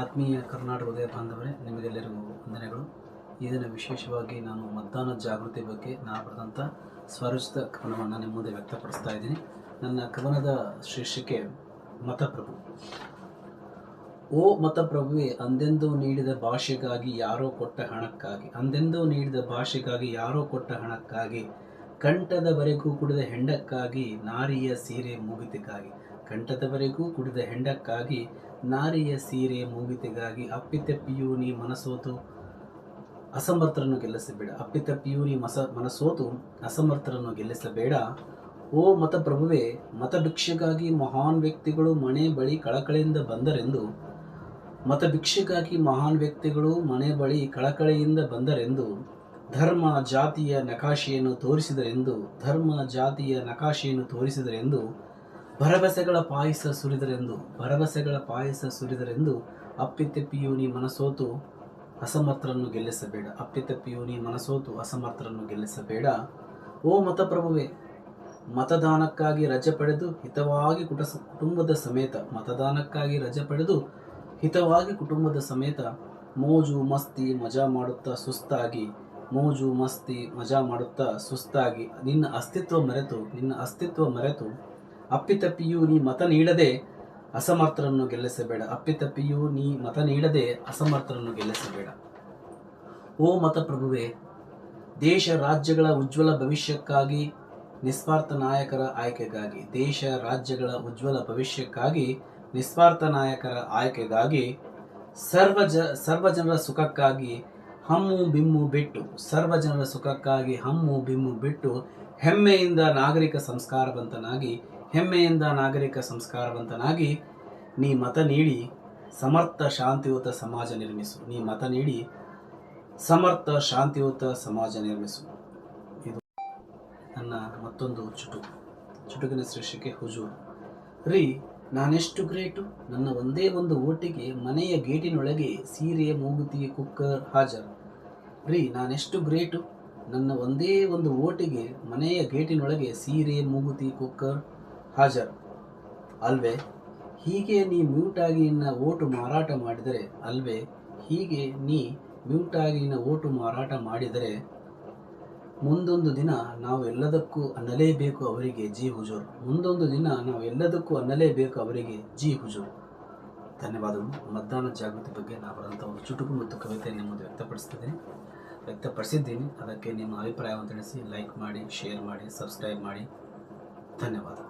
ಆತ್ಮೀಯ ಕರ್ನಾಟಕ ಉದಯ ಬಾಂಧವರೇ, ನಿಮಗೆಲ್ಲರಿಗೂ ವಂದನೆಗಳು. ಈ ದಿನ ವಿಶೇಷವಾಗಿ ನಾನು ಮತದಾನ ಜಾಗೃತಿ ಬಗ್ಗೆ ನಾನು ಬರೆದಂಥ ಸ್ವರಚಿತ ಕವನವನ್ನು ನಿಮ್ಮ ಮುಂದೆ ವ್ಯಕ್ತಪಡಿಸ್ತಾ ಇದ್ದೀನಿ. ನನ್ನ ಕವನದ ಶೀರ್ಷಿಕೆ, ಮತಪ್ರಭು. ಓ ಮತಪ್ರಭುವೆ, ಅಂದೆಂದೂ ನೀಡಿದ ಭಾಷೆಗಾಗಿ ಯಾರೋ ಕೊಟ್ಟ ಹಣಕ್ಕಾಗಿ, ಅಂದೆಂದೂ ನೀಡಿದ ಭಾಷೆಗಾಗಿ ಯಾರೋ ಕೊಟ್ಟ ಹಣಕ್ಕಾಗಿ ಕಂಠದವರೆಗೂ ಕುಡಿದ ಹೆಂಡಕ್ಕಾಗಿ ನಾರಿಯ ಸೀರೆ ಮೂಗಿತಿಗಾಗಿ. ಕಂಠದವರೆಗೂ ಕುಡಿದ ಹೆಂಡಕ್ಕಾಗಿ ನಾರಿಯ ಸೀರೆ ಮೂಗಿತಿಗಾಗಿ. ಅಪ್ಪಿತಪ್ಪಿಯೂ ನೀ ಮನಸೋತು, ಅಸಮರ್ಥರನ್ನು ಗೆಲ್ಲಿಸಬೇಡ. ಅಪ್ಪಿತಪ್ಪಿಯೂ ನೀ ಮಸ, ಮನಸೋತು, ಅಸಮರ್ಥರನ್ನು ಗೆಲ್ಲಿಸಬೇಡ. ಓ ಮತಪ್ರಭುವೆ, ಮತಭಿಕ್ಷೆಗಾಗಿ ಮಹಾನ್ ವ್ಯಕ್ತಿಗಳು ಮನೆ ಬಳಿ ಕಳಕಳಿಯಿಂದ ಬಂದರೆಂದು, ಮತಭಿಕ್ಷೆಗಾಗಿ ಮಹಾನ್ ವ್ಯಕ್ತಿಗಳು ಮನೆ ಬಳಿ ಕಳಕಳಿಯಿಂದ ಬಂದರೆಂದು ಧರ್ಮ ಜಾತಿಯ ನಕಾಶೆಯನ್ನು ತೋರಿಸಿದರೆಂದು, ಧರ್ಮ ಜಾತಿಯ ನಕಾಶೆಯನ್ನು ತೋರಿಸಿದರೆಂದು, ಭರವಸೆಗಳ ಪಾಯಸ ಸುರಿದರೆಂದು, ಭರವಸೆಗಳ ಪಾಯಸ ಸುರಿದರೆಂದು ಅಪ್ಪಿತಪ್ಪಿಯೂ ನೀ ಮನಸೋತು ಅಸಮರ್ಥರನ್ನು ಗೆಲ್ಲಿಸಬೇಡ. ಅಪ್ಪಿತಪ್ಪಿಯೂ ನೀ ಮನಸೋತು ಅಸಮರ್ಥರನ್ನು ಗೆಲ್ಲಿಸಬೇಡ. ಓ ಮತಪ್ರಭುವೇ, ಮತದಾನಕ್ಕಾಗಿ ರಜೆ ಪಡೆದು ಹಿತವಾಗಿ ಕುಟಸ, ಕುಟುಂಬದ ಸಮೇತ, ಮತದಾನಕ್ಕಾಗಿ ರಜೆ ಪಡೆದು ಹಿತವಾಗಿ ಕುಟುಂಬದ ಸಮೇತ ಮೋಜು ಮಸ್ತಿ ಮಜಾ ಮಾಡುತ್ತಾ ಸುಸ್ತಾಗಿ ಮೋಜು, ಮಸ್ತಿ, ಮಜಾ ಮಾಡುತ್ತಾ ಸುಸ್ತಾಗಿ, ನಿನ್ನ ಅಸ್ತಿತ್ವ ಮರೆತು, ನಿನ್ನ ಅಸ್ತಿತ್ವ ಮರೆತು ಅಪ್ಪಿತಪ್ಪಿಯೂ ನೀ ಮತ ನೀಡದೆ ಅಸಮರ್ಥರನ್ನು ಗೆಲ್ಲಿಸಬೇಡ. ಅಪ್ಪಿತಪ್ಪಿಯೂ ನೀ ಮತ ನೀಡದೆ ಅಸಮರ್ಥರನ್ನು ಗೆಲ್ಲಿಸಬೇಡ. ಓ ಮತ ಮತಪ್ರಭುವೆ, ದೇಶ ರಾಜ್ಯಗಳ ಉಜ್ವಲ ಭವಿಷ್ಯಕ್ಕಾಗಿ ನಿಸ್ವಾರ್ಥ ನಾಯಕರ ಆಯ್ಕೆಗಾಗಿ, ದೇಶ ರಾಜ್ಯಗಳ ಉಜ್ವಲ ಭವಿಷ್ಯಕ್ಕಾಗಿ ನಿಸ್ವಾರ್ಥ ನಾಯಕರ ಆಯ್ಕೆಗಾಗಿ ಸರ್ವ ಜ ಸುಖಕ್ಕಾಗಿ ಹಮ್ಮು ಬಿಮ್ಮು ಬಿಟ್ಟು, ಸರ್ವ ಜನರ ಸುಖಕ್ಕಾಗಿ ಹಮ್ಮು ಬಿಮ್ಮು ಬಿಟ್ಟು, ಹೆಮ್ಮೆಯಿಂದ ನಾಗರಿಕ ಸಂಸ್ಕಾರವಂತನಾಗಿ, ಹೆಮ್ಮೆಯಿಂದ ನಾಗರಿಕ ಸಂಸ್ಕಾರವಂತನಾಗಿ ನೀ ಮತ ನೀಡಿ, ಸಮರ್ಥ ಶಾಂತಿಯುತ ಸಮಾಜ ನಿರ್ಮಿಸು. ನೀ ಮತ ನೀಡಿ, ಸಮರ್ಥ ಶಾಂತಿಯುತ ಸಮಾಜ ನಿರ್ಮಿಸು. ಇದು ನನ್ನ ಮತ್ತೊಂದು ಚುಟುಕು. ಚುಟುಕಿನ ಶೀರ್ಷಿಕೆ ಹುಜೂರ್. ರೀ, ನಾನೆಷ್ಟು ಗ್ರೇಟು? ನನ್ನ ಒಂದೇ ಒಂದು ಓಟಿಗೆ ಮನೆಯ ಗೇಟಿನೊಳಗೆ ಸೀರೆ, ಮೂಗುತಿ, ಕುಕ್ಕರ್ ಹಾಜರು. ರೀ, ನಾನೆಷ್ಟು ಗ್ರೇಟು. ನನ್ನ ಒಂದೇ ಒಂದು ಓಟಿಗೆ ಮನೆಯ ಗೇಟಿನೊಳಗೆ ಸೀರೆ, ಮೂಗುತಿ, ಕುಕ್ಕರ್ ಹಾಜರ್. ಅಲ್ವೇ, ಹೀಗೆ ನೀ ಮ್ಯೂಟಾಗಿ ನಿನ್ನ ಓಟು ಮಾರಾಟ ಮಾಡಿದರೆ, ಅಲ್ವೇ, ಹೀಗೆ ನೀ ಮ್ಯೂಟಾಗಿ ನಿನ್ನ ಓಟು ಮಾರಾಟ ಮಾಡಿದರೆ, ಮುಂದೊಂದು ದಿನ ನಾವು ಎಲ್ಲದಕ್ಕೂ ಅನ್ನಲೇಬೇಕು ಅವರಿಗೆ ಜಿ ಹುಜೂರ್. ಮುಂದೊಂದು ದಿನ ನಾವು ಎಲ್ಲದಕ್ಕೂ ಅನ್ನಲೇಬೇಕು ಅವರಿಗೆ ಜಿ ಹುಜೂರ್. ಧನ್ಯವಾದಗಳು. ಮತದಾನ ಜಾಗೃತಿ ಬಗ್ಗೆ ನಾವು ಬರೆದಂಥ ಒಂದು ಚುಟುಕು ಮತ್ತು ಕವಿತೆಯನ್ನು ಮುಂದೆ ವ್ಯಕ್ತಪಡಿಸ್ತಿದ್ದೀನಿ. ವ್ಯಕ್ತಪಡಿಸಿದ್ದೀನಿ. ಅದಕ್ಕೆ ನಿಮ್ಮ ಅಭಿಪ್ರಾಯವನ್ನು ತಿಳಿಸಿ ಲೈಕ್ ಮಾಡಿ ಶೇರ್ ಮಾಡಿ ಸಬ್ಸ್ಕ್ರೈಬ್ ಮಾಡಿ. ಧನ್ಯವಾದ.